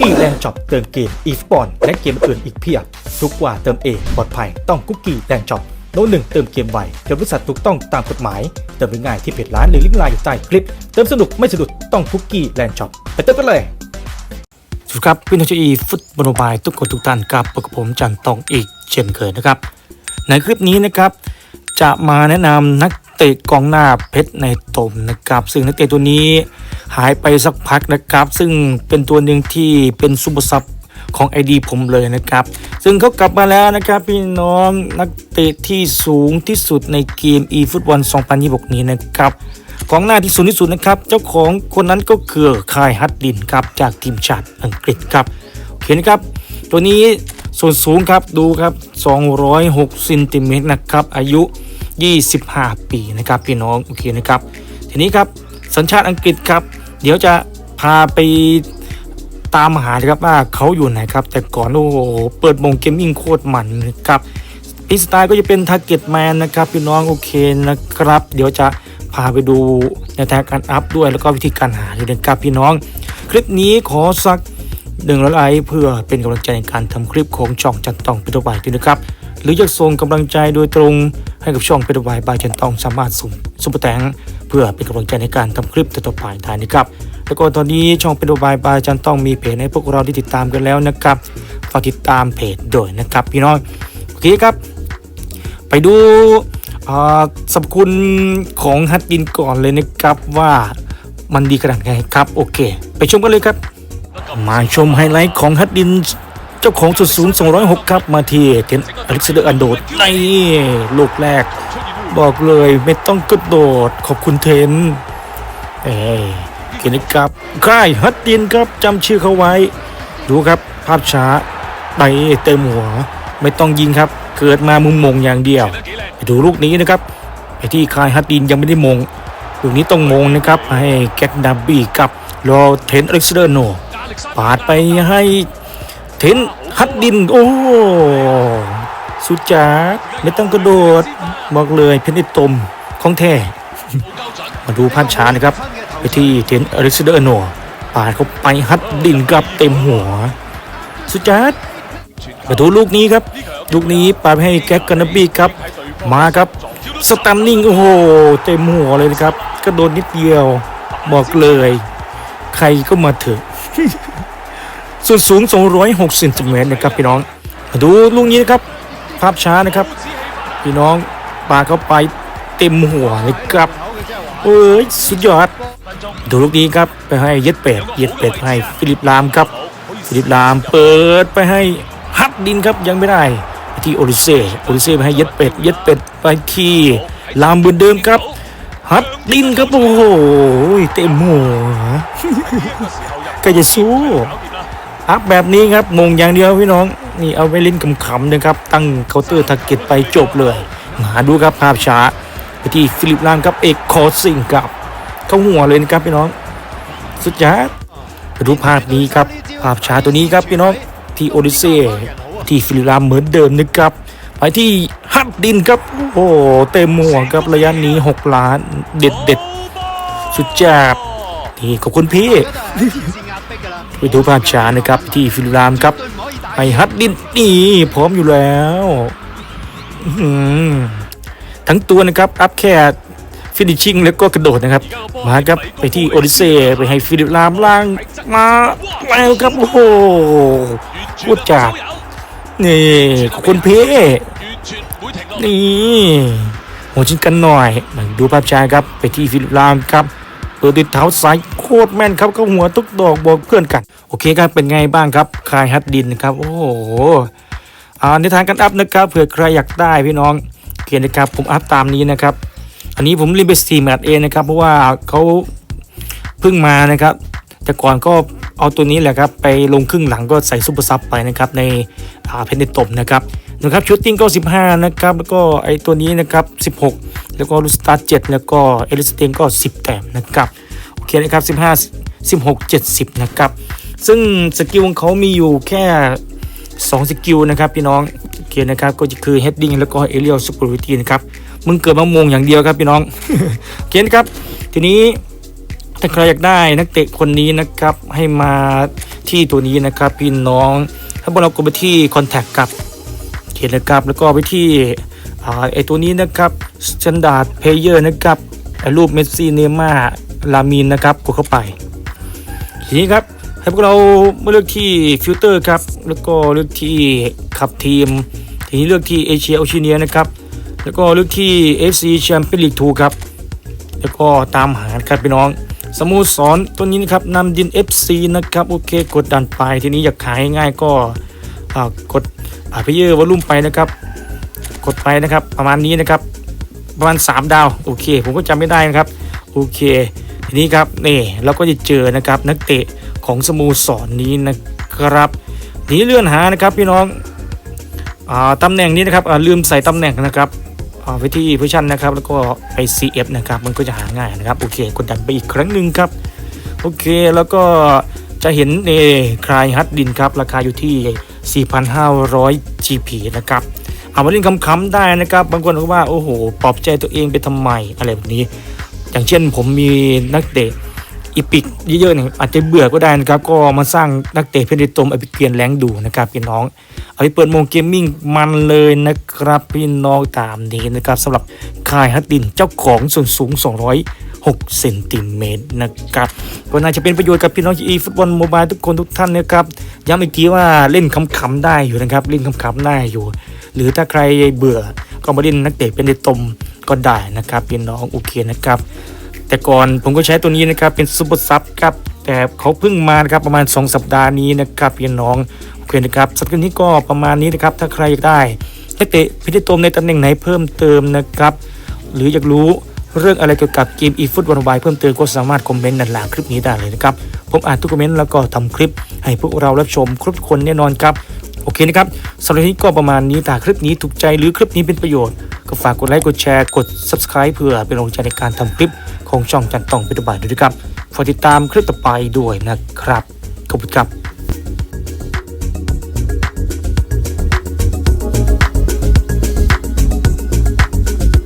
กี้แลนด์ช็อปเติมเกมอีสปอนและเกมอื่นอีกเพียบ ทุกว่าเติมเองปลอดภัยต้องคุกกี้แลนด์ช็อปโน้ตหนึ่งเติมเกมไวเติมบริษัทถูกต้องตามกฎหมาย เติมง่ายที่เพจร้านหรือลิงก์ไลน์อยู่ใต้คลิป เติมสนุกไม่สะดุดต้องคุกกี้แลนด์ช็อปไปเติมกันเลยสวัสดีครับพี่น้องชาวอีฟุตบอลบายทุกคนทุกท่านครับพบกับผมจันตองอีกเช่นเคยนะครับ ในคลิปนี้นะครับ จะมาแนะนำนัก เตะกองหน้าเพชรในตมนะครับ ซึ่งนักเตะตัวนี้หายไปสักพักนะครับ ซึ่งเป็นตัวหนึ่งที่เป็นซูเปอร์ซับของไอดีผมเลยนะครับ ซึ่งเขากลับมาแล้วนะครับพี่น้องนักเตะที่สูงที่สุดในเกม e ฟุตบอล2026 นี้นะครับกองหน้าที่สูงที่สุดนะครับ เจ้าของคนนั้นก็คือคายฮัตดินครับจากทีมชาติอังกฤษครับโอเคนครับ ตัวนี้ส่วนสูงครับดูครับ 206ซนติเมตรนะครับ อายุ 25 ปีนะครับพี่น้องโอเคนะครับทีนี้ครับสัญชาติอังกฤษครับ เดี๋ยวจะพาไปตามหาครับว่าเขาอยู่ไหนครับ แต่ก่อนโอ้โหเปิดมงเกมมิ่งโคตรมันนะครับอีสไตล์ก็จะเป็นทาร์เก็ตแมนนะครับพี่น้องโอเคนะครับ เดี๋ยวจะพาไปดูแนวทางการอัพด้วยแล้วก็วิธีการหาด้วยนะครับพี่น้อง คลิปนี้ขอสักหนึ่งไลค์เพื่อเป็นกำลังใจในการทำคลิปของช่องจันต่องเป็นตัวใบด้วยนะครับ หรืออยากส่งกำลังใจโดยตรงให้กับช่องเป็นวใบบายจันตองสามารถส่งซุปเปอร์แตงเพื่อเป็นกำลังใจในการทำคลิปต่อไปได้นะครับแล้วก็ตอนนี้ช่องเป็นวใบบายจันตองมีเพจให้พวกเราที่ติดตามกันแล้วนะครับฝากติดตามเพจด้วยนะครับพี่น้องโอเคครับ ไปดูสรรพคุณของฮัตดินก่อนเลยนะครับว่ามันดีขนาดไหนครับ โอเค ไปชมกันเลยครับ มาชมไฮไลท์ของฮัตดิน เจ้าของสุดสูง 206 ครับมาที่เทนอเล็กซานเดอร์อันโดดในลูกแรก บอกเลยไม่ต้องกระโดดขอบคุณเทนเอ้เกยรติครับค่ายฮัตดินครับจำชื่อเขาไว้ ดูครับภาพช้าไปเต็มหัว ไม่ต้องยิงครับ เกิดมามุมมงอย่างเดียวไปดูลูกนี้นะครับไปที่คายฮัตดินยังไม่ได้มงลูกนี้ต้องมงนะครับให้แกตดับบี้กับรอเทนอเล็กซานเดอร์โนปาดไปให้ เทนฮัตดิน โอ้สุดจัดไม่ต้องกระโดด บอกเลยเพนไอตมของแท้ มาดูภาพช้านะครับ ไปที่เทนอเล็กซเดอร์โนปาดเข้าไปฮัตดินกลับเต็มหัว สุดจัดมาดูลูกนี้ครับ ลูกนี้ปาให้แก๊กกันบี้ครับ มาครับ สตันนิ่ง โอ้โห เต็มหัวเลยนะครับ กระโดดนิดเดียว บอกเลย ใครก็มาเถอะ ส่วนสูง206เซนติเมตรนะครับพี่น้องมาดูลูกนี้นะครับ ภาพช้านะครับ พี่น้องปาเข้าไปเต็มหัวเลยครับเอ้ยสุดยอด ดูลูกนี้ครับไปให้เย็ดเป็ดเย็ดเป็ดให้ฟิลิปลามครับ ฟิลิปลามเปิดไปให้ฮัดดินครับยังไม่ได้ ที่โอริเซ่โอริเซ่ไปให้เย็ดเป็ดเย็ดเป็ดไปที่ลามเหมือนเดิมครับ ฮัดดินครับโอ้โหเต็มหัวก็จะสู้ อัพแบบนี้ครับมงอย่างเดียวพี่น้อง นี่เอาไปเล่นขำๆนะครับ ตั้งเคาน์เตอร์ทาร์เก็ตไปจบเลยมาดูครับภาพช้าไปที่ฟิลิปลามครับเอกคอร์ซิงครับ เข้าหัวเลยนะครับพี่น้อง สุดยอดดูภาพนี้ครับ ภาพช้าตัวนี้ครับพี่น้องที่โอดิเซ่ที่ฟิลิปลามเหมือนเดิมนะครับไปที่ฮัดดินครับโอ้โหเต็มหัวครับระยะนี้ 6 ล้านเด็ดเด็ดสุดจัดนี่ขอบคุณพี่ ไปดูภาพช้านะครับที่ฟิลิปลามครับไอฮัดดินนี่พร้อมอยู่แล้วทั้งตัวนะครับอัพแค่ฟินิชชิ่งแล้วก็กระโดดนะครับ มาครับไปที่โอดิเซ่ไปให้ฟิลิปลามล่างมาแล้วครับโอ้โหพูดจากนี่ขอบคุณเพ่นี่หัวชิ้นกันหน่อยมาดูภาพช้าครับไปที่ฟิลิปลามครับเปิดติดเท้าซ้าย ตรแม่นครับเข้าหัวทุกดอกบอกเพื่อนกัน โอเคครับเป็นไงบ้างครับคายฮัดดินนะครับ โอ้โหอ่าในทางการอัพนะครับเผื่อใครอยากได้พี่น้องเขียนนะครับผมอัพตามนี้นะครับ อันนี้ผมรีบไปสตรีมแมทเองนะครับ เพราะว่าเขาเพิ่งมานะครับ แต่ก่อนก็เอาตัวนี้แหละครับไปลงครึ่งหลังก็ใส่ซุปเปอร์ซับไปนะครับในอ่าเพนเนตตมนะครับนะครับชุดติ้งก็ 15 นะครับ แล้วก็ไอตัวนี้นะครับ 16 แล้วก็ลูสตาร์7แล้วก็เอลิสเตงก็ 10 แต้มนะครับ เคนะครับ15 16 70 นะครับ ซึ่งสกิลของเขามีอยู่แค่ 2 สกิลนะครับพี่น้องโอเคนะครับก็จะคือ heading แล้วก็ aerial superiority นะครับมึงเกิดมามงอย่างเดียวครับพี่น้องโอเคนะครับ ทีนี้ถ้าใครอยากได้นักเตะคนนี้นะครับให้มาที่ตัวนี้นะครับพี่น้องถ้าเรากดไปที่ contact ครับเขียนนะครับแล้วก็ไปที่ไอตัวนี้นะครับ standard player นะครับรูปเมสซี่เนม่า ลามินนะครับกดเข้าไป ทีนี้ครับให้พวกเรามาเลือกที่ฟิลเตอร์ครับแล้วก็เลือกที่ขับทีม ทีนี้เลือกที่เอเชียโอเชียเนียนะครับแล้วก็เลือกที่ FC Champions League 2ครับแล้วก็ตามหาครับพี่น้อง สโมสรตัวนี้นะครับนำดิน FC นะครับโอเคกดดันไปทีนี้อยากขายง่ายก็กดอ่าเพเยอร์วอลลุ่มไปนะครับ กดไปนะครับประมาณนี้นะครับ ประมาณ 3 ดาว โอเค ผมก็จำไม่ได้นะครับ โอเค ทีนี้ครับนี่เราก็จะเจอนะครับนักเตะของสโมสรนี้นะครับทีนี้เลื่อนหานะครับพี่น้องอ่าตำแหน่งนี้นะครับลืมใส่ตำแหน่งนะครับไปที่พ s ชั่นนะครับแล้วก็ไป CF นะครับมันก็จะหาง่ายนะครับโอเคกดดันไปอีกครั้งหนึ่งครับโอเคแล้วก็จะเห็นเอคลายฮัดดินครับราคาอยู่ที่ 4,500 GP นะครับเอามาเล่นคำๆได้นะครับ บางคนบอกว่า โอ้โห ปลอบใจตัวเองไปทำไม อะไรแบบนี้ อย่างเช่นผมมีนักเตะอีพิกเยอะๆเนี่ยอาจจะเบื่อก็ได้นะครับ ก็มาสร้างนักเตะเพนดิตมอาไปเกียนแรงดูนะครับพี่น้องเอาไปเปิดโมงเกมมิ่งมันเลยนะครับพี่น้องตามนี้นะครับสำหรับคายฮัตดินเจ้าของส่วนสูง 206เซนติเมตรนะครับก็น่าจะเป็นประโยชน์กับพี่น้องอีฟุตบอลโมบายทุกคนทุกท่านนะครับย้ำอีกทีว่าเล่นคำๆได้อยู่นะครับ เล่นคำๆได้อยู่ หรือถ้าใครเบื่อก็มาเล่นนักเตะเป็นในตม ก็ได้นะครับพี่น้องโอเคนะครับ แต่ก่อนผมก็ใช้ตัวนี้นะครับเป็นซูเปอร์ซับครับแต่เขาเพิ่งมานะครับประมาณ 2 สัปดาห์นี้นะครับพี่น้องโอเคนะครับสัปดาห์นี้ก็ประมาณนี้นะครับถ้าใครอยากได้นักเตะพิธีตมในตำแหน่งไหนเพิ่มเติมนะครับ หรืออยากรู้เรื่องอะไรเกี่ยวกับเกมอีฟุตบอลบายเพิ่มเติมก็สามารถคอมเมนต์ด้านล่างคลิปนี้ได้เลยนะครับ ผมอ่านทุกคอมเมนต์แล้วก็ทำคลิปให้พวกเรารับชมครบทุกคนแน่นอนครับ โอเคนะครับสำหรับนี้ก็ประมาณนี้ถ้าคลิปนี้ถูกใจหรือคลิปนี้เป็นประโยชน์ ก็ฝากกดไลค์กดแชร์กด subscribe เพื่อเป็นกำลังใจในการทำคลิปของช่องจันตองเป็นบายด้วยครับฝากติดตามคลิปต่อไปด้วยนะครับขอบคุณครับ